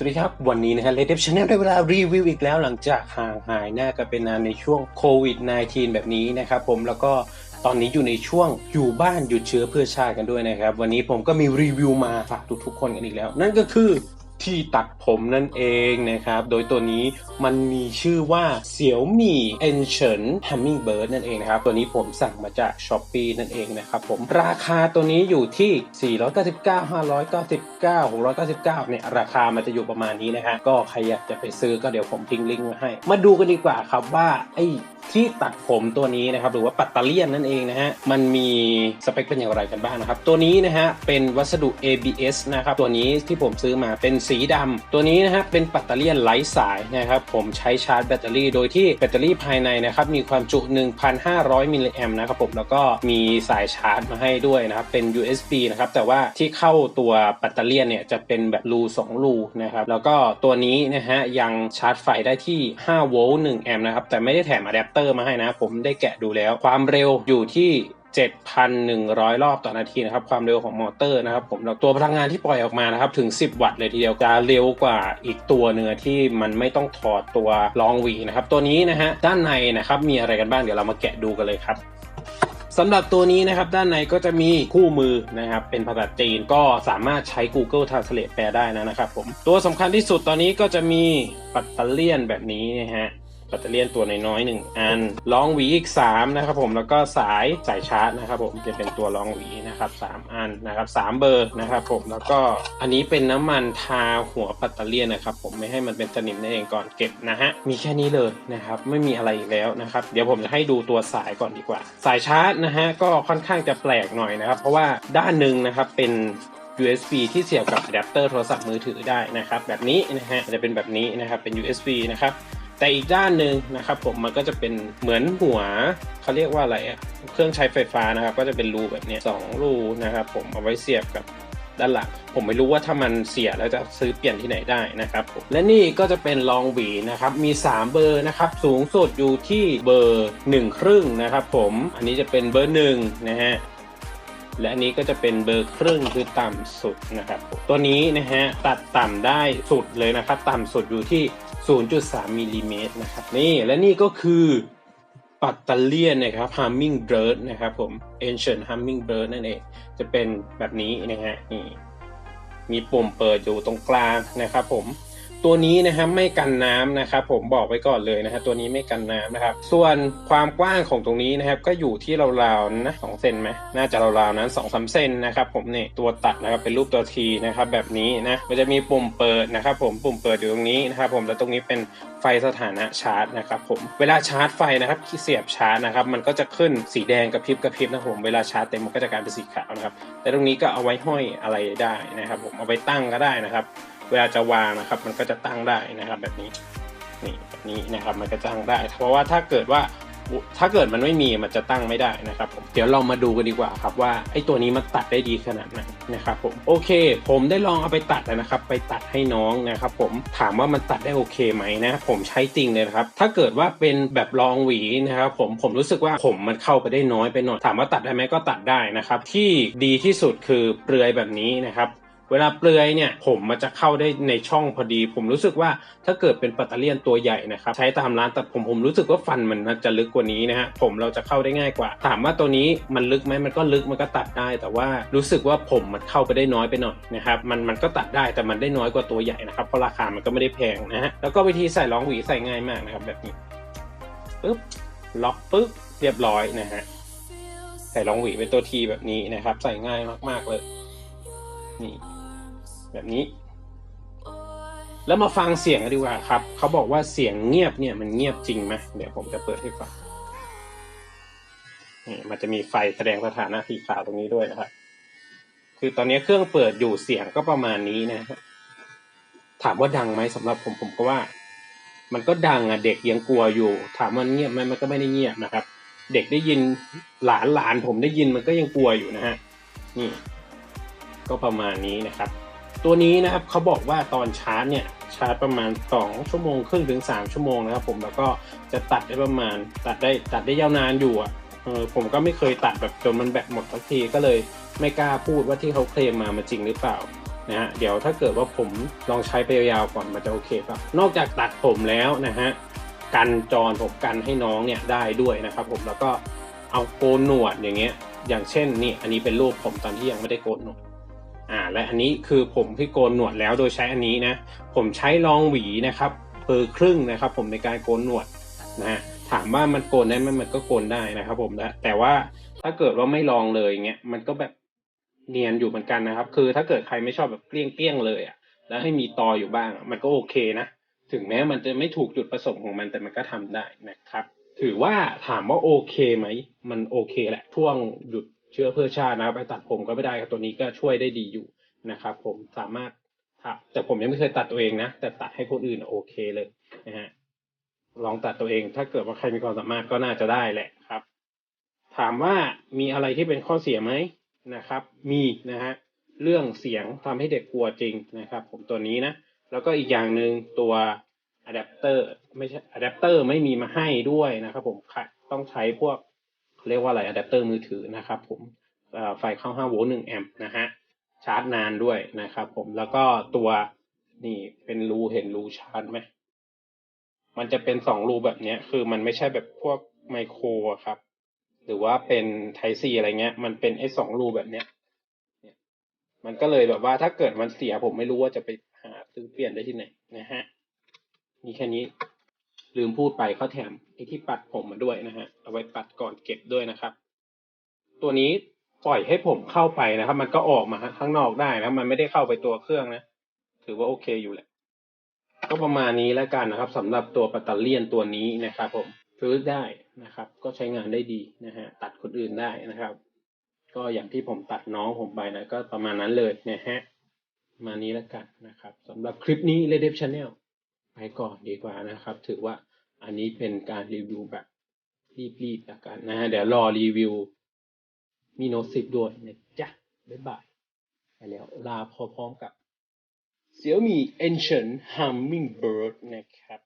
สวัสดีครับ วันนี้นะฮะเลเดฟชาแนลได้เวลารีวิวอีกแล้วหลังจากห่างหายหน้ากันเป็นนานในช่วงโควิด -19 แบบนี้นะครับผมแล้วก็ตอนนี้อยู่ในช่วงอยู่บ้านหยุดเชื้อเพื่อชาติกันด้วยนะครับ วันนี้ผมก็มีรีวิวมาฝากทุกๆคนกันอีกแล้ว นั่นก็คือ ที่ตัดผมนั่นเองนะครับ โดยตัวนี้มันมีชื่อว่าเสี่ยวมี่ Ancient Hummingbird นั่นเองนะครับ ตัวนี้ผมสั่งมาจาก s h อ p e e นั่นเองนะครับผม ราคาตัวนี้อยู่ที่ 499 599 699เนี่ยราคามันจะอยู่ประมาณนี้นะฮะ ก็ใครอยากจะไปซื้อก็เดี๋ยวผมทิ้งลิงก์ไว้ให้ มาดูกันดีกว่าครับว่าไอ้ ที่ตัดผมตัวนี้นะครับหรือว่าปัตตอร์เลียนนั่นเองนะฮะมันมีสเปคเป็นอย่างไรกันบ้างนะครับตัวนี้นะฮะเป็นวัสดุ ABS นะครับตัวนี้ที่ผมซื้อมาเป็นสีดำตัวนี้นะฮะเป็นปัตตอร์เลียนไร้สายนะครับผมใช้ชาร์จแบตเตอรี่ โดยที่แบตเตอรี่ภายในนะครับมีความจุ 1,500มิลลิแอมนะครับผมแล้วก็มีสายชาร์จมาให้ด้วยนะครับเป็น USB นะครับแต่ว่าที่เข้าตัวปัตตอร์เลียนเนี่ยจะเป็นแบบรู2รูนะครับแล้วก็ตัวนี้นะฮะยังชาร์จไฟได้ที่5โวลต์1แอมป์นะครับแต่ไม่ได้แถมอะแดปเตอร์มาให้นะ ผมได้แกะดูแล้ว ความเร็วอยู่ที่ 7,100 รอบต่อนาทีนะครับ ความเร็วของมอเตอร์นะครับผมแล้วตัวพลังงานที่ปล่อยออกมานะครับ ถึง 10 วัตต์เลยทีเดียวจะเร็วกว่าอีกตัวเนื้อที่มันไม่ต้องถอดตัวรองวีนะครับ ตัวนี้นะฮะด้านในนะครับมีอะไรกันบ้างเดี๋ยวเรามาแกะดูกันเลยครับสำหรับตัวนี้นะครับด้านในก็จะมีคู่มือนะครับเป็นภาษาจีนก็สามารถใช้ Google Translate แปลได้นะนะครับผมตัวสำคัญที่สุดตอนนี้ก็จะมีปัตเตอร์เลียนแบบนี้นะฮะ ปัตเตอร์เลียนตัวน้อยๆหนึ่งอันลองหวีอีก 3 นะครับผมแล้วก็สายสายชาร์จนะครับผมจะเป็นตัวลองหวีนะครับ3อันนะครับ3เบอร์นะครับผมแล้วก็อันนี้เป็นน้ำมันทาหัวปัตเตอร์เลียนนะครับผมไม่ให้มันเป็นสนิมนั่นเองก่อนเก็บนะฮะมีแค่นี้เลยนะครับไม่มีอะไรอีกแล้วนะครับเดี๋ยวผมจะให้ดูตัวสายก่อนดีกว่า สายชาร์จนะฮะก็ค่อนข้างจะแปลกหน่อยนะครับ เพราะว่าด้านหนึ่งนะครับเป็น USB ที่เสียบกับอะแดปเตอร์โทรศัพท์มือถือได้นะครับแบบนี้นะฮะจะเป็นแบบนี้นะครับเป็น USB นะครับ แต่อีกด้านหนึ่งนะครับผมมันก็จะเป็นเหมือนหัวเขาเรียกว่าอะไรอะเครื่องใช้ไฟฟ้านะครับ ก็จะเป็นรูแบบนี้สองรูนะครับ ผมเอาไว้เสียบกับด้านหลังผมไม่รู้ว่าถ้ามันเสียแล้วจะซื้อเปลี่ยนที่ไหนได้นะครับผมและนี่ก็จะเป็นลองหวีนะครับมี 3 เบอร์นะครับสูงสุดอยู่ที่เบอร์1ครึ่งนะครับผมอันนี้จะเป็นเบอร์1นะฮะและอันนี้ก็จะเป็นเบอร์ครึ่งคือต่ำสุดนะครับตัวนี้นะฮะตัดต่ำได้สุดเลยนะครับ ต่ำสุดอยู่ที่ 0.3มิลลิเมตรนะครับนี่และนี่ก็คือปัตตาเลียนนะครับ Hummingbird นะครับผม Ancient Hummingbird นั่นเอง จะเป็นแบบนี้นะฮะนี่มีปุ่มเปิดอยู่ตรงกลางนะครับผม ตัวนี้นะครับไม่กันน้ำนะครับ ผมบอกไว้ก่อนเลยนะฮะตัวนี้ไม่กันน้ำนะครับ ส่วนความกว้างของตรงนี้นะครับ ก็อยู่ที่ราวๆนะสองเซนไหมน่าจะราวๆนั้นสองสามเซนนะครับ ผมเนี่ยตัวตัดนะครับเป็นรูปตัวทีนะครับ แบบนี้นะมันจะมีปุ่มเปิดนะครับ ผมปุ่มเปิดอยู่ตรงนี้นะครับ ผมแล้วตรงนี้เป็นไฟสถานะชาร์จนะครับผมเวลาชาร์จไฟนะครับที่เสียบชาร์จนะครับ มันก็จะขึ้นสีแดงกระพริบกระพริบนะครับผมเวลาชาร์จเต็มมันก็จะกลายเป็นสีขาวนะครับแต่ตรงนี้ก็เอาไว้ห้อยอะไรได้นะครับ ผมเอาไว้ตั้งก็ได้นะครับ เวลาจะวางนะครับ มันก็จะตั้งได้นะครับ แบบนี้นี่แบบนี้นะครับ มันก็ตั้งได้ เพราะว่าถ้าเกิดว่าถ้าเกิดมันไม่มีมันจะตั้งไม่ได้นะครับผมเดี๋ยวเรามาดูกันดีกว่าครับว่าไอ้ตัวนี้มันตัดได้ดีขนาดไหนนะครับผมโอเค ผมได้ลองเอาไปตัดนะครับ ไปตัดให้น้องนะครับผมถามว่ามันตัดได้โอเคไหมนะผมใช้จริงเลยนะครับถ้าเกิดว่าเป็นแบบลองหวีนะครับผมผมรู้สึกว่าผมมันเข้าไปได้น้อยไปหน่อยถามว่าตัดได้ไหมก็ตัดได้นะครับที่ดีที่สุดคือเปลือยแบบนี้นะครับ เวลาเปลือยเนี่ยผมมันจะเข้าได้ในช่องพอดี ผมรู้สึกว่าถ้าเกิดเป็นปัตเตเลียนตัวใหญ่นะครับใช้ตามร้านตัดผมผมรู้สึกว่าฟันมันจะลึกกว่านี้นะฮะผมเราจะเข้าได้ง่ายกว่า ถามว่าตัวนี้มันลึกไหมมันก็ลึกมันก็ตัดได้ แต่ว่ารู้สึกว่าผมมันเข้าไปได้น้อยไปหน่อยนะครับมันมันก็ตัดได้แต่มันได้น้อยกว่าตัวใหญ่นะครับเพราะราคามันก็ไม่ได้แพงนะฮะแล้วก็วิธีใส่รองหวีใส่ง่ายมากนะครับแบบนี้ปึ๊บล็อกปึ๊บเรียบร้อยนะฮะใส่รองหวีเป็นตัวทีแบบนี้นะครับ ใส่ง่ายมากๆเลยนี่ แบบนี้ แล้วมาฟังเสียงดีกว่าครับ เขาบอกว่าเสียงเงียบเนี่ยมันเงียบจริงไหมเดี๋ยวผมจะเปิดให้ฟังนี่มันจะมีไฟแสดงสถานะสีขาวตรงนี้ด้วยนะครับ คือตอนนี้เครื่องเปิดอยู่เสียงก็ประมาณนี้นะฮะถามว่าดังไหมสำหรับผมผมก็ว่า มันก็ดังอะเด็กยังกลัวอยู่ ถามว่าเงียบไหมมันก็ไม่ได้เงียบนะครับ เด็กได้ยินหลานหลานผมได้ยินมันก็ยังกลัวอยู่นะฮะนี่ ก็ประมาณนี้นะครับ ตัวนี้นะครับเขาบอกว่าตอนชาร์จเนี่ยชาร์จประมาณ 2 ชั่วโมงครึ่งถึง 3 ชั่วโมงนะครับผมแล้วก็จะตัดได้ประมาณตัดได้ตัดได้ยาวนานอยู่อะเออผมก็ไม่เคยตัดแบบจนมันแบตหมดสักทีก็เลยไม่กล้าพูดว่าที่เขาเคลมมามันจริงหรือเปล่านะฮะเดี๋ยวถ้าเกิดว่าผมลองใช้ไปยาวๆก่อนมันจะโอเคป่ะนอกจากตัดผมแล้วนะฮะกันจรผมกันให้น้องเนี่ยได้ด้วยนะครับผมแล้วก็เอาโกนหนวดอย่างเงี้ยอย่างเช่นนี่อันนี้เป็นรูปผมตอนที่ยังไม่ได้โกนหนวด อ่าและอันนี้คือผมที่โกนหนวดแล้วโดยใช้อันนี้นะผมใช้รองหวีนะครับเปอร์ครึ่งนะครับ ผมในการโกนหนวดนะฮะถามว่ามันโกนได้ไหมมันก็โกนได้นะครับ ผมนะแต่ว่าถ้าเกิดว่าไม่ลองเลยเงี้ยมันก็แบบเนียนอยู่เหมือนกันนะครับ คือถ้าเกิดใครไม่ชอบแบบเกลี้ยงเกลี้ยงๆเลยอะแล้วให้มีตออยู่บ้าง มันก็โอเคนะถึงแม้มันจะไม่ถูกจุดประสงค์ของมันแต่มันก็ทำได้นะครับ ถือว่าถามว่าโอเคไหมมันโอเคแหละช่วงหยุด เชื้อเพื่อชาตินะครับไปตัดผมก็ไม่ได้ครับตัวนี้ก็ช่วยได้ดีอยู่นะครับ ผมสามารถแต่ผมยังไม่เคยตัดตัวเองนะแต่ตัดให้คนอื่นโอเคเลยนะฮะลองตัดตัวเอง ถ้าเกิดว่าใครมีความสามารถก็น่าจะได้แหละครับ ถามว่ามีอะไรที่เป็นข้อเสียไหมนะครับ มีนะฮะเรื่องเสียงทำให้เด็กกลัวจริงนะครับ ผมตัวนี้นะแล้วก็อีกอย่างหนึ่งตัวอะแดปเตอร์ไม่ใช่อะแดปเตอร์ไม่มีมาให้ด้วยนะครับ ผมต้องใช้พวก เรียกว่าอะไรอะแดปเตอร์มือถือนะครับผมไฟเข้า 5 โวลต์1แอมป์นะฮะชาร์จนานด้วยนะครับผมแล้วก็ตัวนี่เป็นรูเห็นรูชาร์จไหมมันจะเป็นสองรูแบบเนี้ยคือมันไม่ใช่แบบพวกไมโครครับ หรือว่าเป็นไทซีอะไรเงี้ย มันเป็นไอ้สองรูแบบเนี้ยเนี่ยมันก็เลยแบบว่าถ้าเกิดมันเสียผมไม่รู้ว่าจะไปหาซื้อเปลี่ยนได้ที่ไหนนะฮะมีแค่นี้ ลืมพูดไปเขาแถมไอ้ที่ปัดผมมาด้วยนะฮะเอาไว้ปัดก่อนเก็บด้วยนะครับ ตัวนี้ปล่อยให้ผมเข้าไปนะครับ มันก็ออกมาข้างนอกได้นะมันไม่ได้เข้าไปตัวเครื่องนะ ถือว่าโอเคอยู่แหละ ก็ประมาณนี้แล้วกันนะครับสำหรับตัวปัตเตอร์เลียนตัวนี้นะครับ ผมซื้อได้นะครับ ก็ใช้งานได้ดีนะฮะตัดคนอื่นได้นะครับ ก็อย่างที่ผมตัดน้องผมไปนะก็ประมาณนั้นเลยนะฮะมานี้แล้วกันนะครับสำหรับคลิปนี้ r e d e p Channel ไปก่อนดีกว่านะครับ ถือว่าอันนี้เป็นการรีวิวแบบรีบๆแล้วกันนะฮะเดี๋ยวรอรีวิวมีโน้ตสิบด้วยนะจ๊ะบ๊ายบายไปแล้วลาพร้อมๆกับ Xiaomi Ancient Hummingbird นะครับ